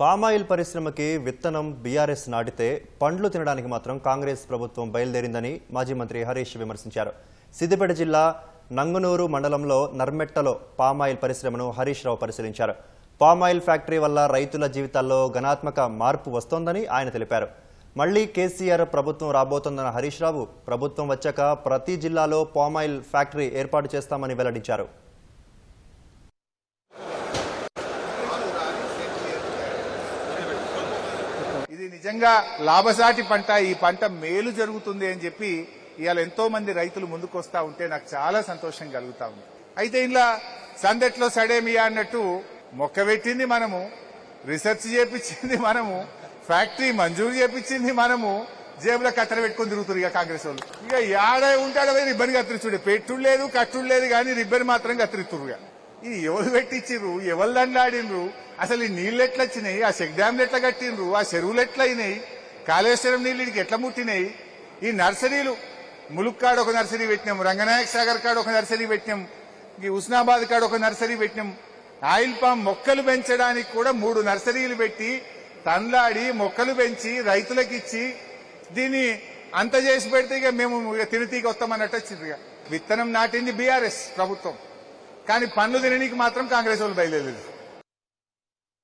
Palm oil పరిశ్రమకి విత్తనం BRS నాటితే పండ్లు తినడానికి మాత్రం కాంగ్రెస్ ప్రభుత్వం బయలుదేరిందని మాజీ మంత్రి హరీష్ విమర్శించారు. సిద్దిపేట జిల్లా నంగునూరు మండలంలో నర్మెట్టలో పామాయిల్ పరిశ్రమను హరీష్ రావు పరిశీలించారు. పామాయిల్ ఫ్యాక్టరీ వల్ల రైతుల జీవితాల్లో ఘనాత్మక మార్పు వస్తోందని ఆయన తెలిపారు. మళ్ళీ కేసీఆర్ ప్రభుత్వం రాబోతోందన్న హరీష్ రావు ప్రభుత్వం వచ్చాక ప్రతి జిల్లాలో పామాయిల్ ఫ్యాక్టరీ ఏర్పాటు చేస్తామని వెల్లడించారు. ఇది నిజంగా లాభసాటి పంట. ఈ పంట మేలు జరుగుతుంది అని చెప్పి ఇవాళ ఎంతో మంది రైతులు ముందుకు వస్తా ఉంటే నాకు చాలా సంతోషం కలుగుతా ఉంది. అయితే ఇలా సందట్లో సడేమియా అన్నట్టు మొక్క పెట్టింది మనము రీసెర్చ్ చేపించింది మనము ఫ్యాక్టరీ మంజూరు చేపించింది మనము జేబులో కత్తెర పెట్టుకొని తిరుగుతారు ఇక కాంగ్రెస్ వాళ్ళు. ఇక యాడ ఉంటాడో రిబ్బన్ కత్తిరిచుడే పెట్టుడు లేదు కట్టుడు లేదు కానీ రిబ్బన్ మాత్రం కత్తిరిస్తురుగా ఇది ఎవరు పెట్టించిర్రు? ఎవరు దండాడిండ్రు? అసలు ఈ నీళ్ళు ఎట్లా వచ్చినాయి ఆ చెక్ డ్యామ్లు ఎట్లా కట్టిండ్రు? ఆ చెరువులు ఎట్లా అయినాయి కాళేశ్వరం నీళ్ళు ఇడికి ఎట్లా ముట్టినాయి? ఈ నర్సరీలు ములుక్కాడ ఒక నర్సరీ పెట్టినాం రంగనాయక్ సాగర్ కాడ ఒక నర్సరీ పెట్టినాం ఈ ఉస్నాబాద్ కాడ ఒక నర్సరీ పెట్టినాం. ఆయిల్ పామ్ మొక్కలు పెంచడానికి కూడా మూడు నర్సరీలు పెట్టి తండ్లాడి మొక్కలు పెంచి రైతులకు ఇచ్చి దీన్ని అంత చేసి పెడితే ఇక మేము ఇక తినతీకి వస్తామన్నట్టు వచ్చింది ఇక. విత్తనం నాటింది బీఆర్ఎస్ ప్రభుత్వం. కానీ పన్ను తినడానికి మాత్రం కాంగ్రెస్ వాళ్ళు బయలుదేరలేదు.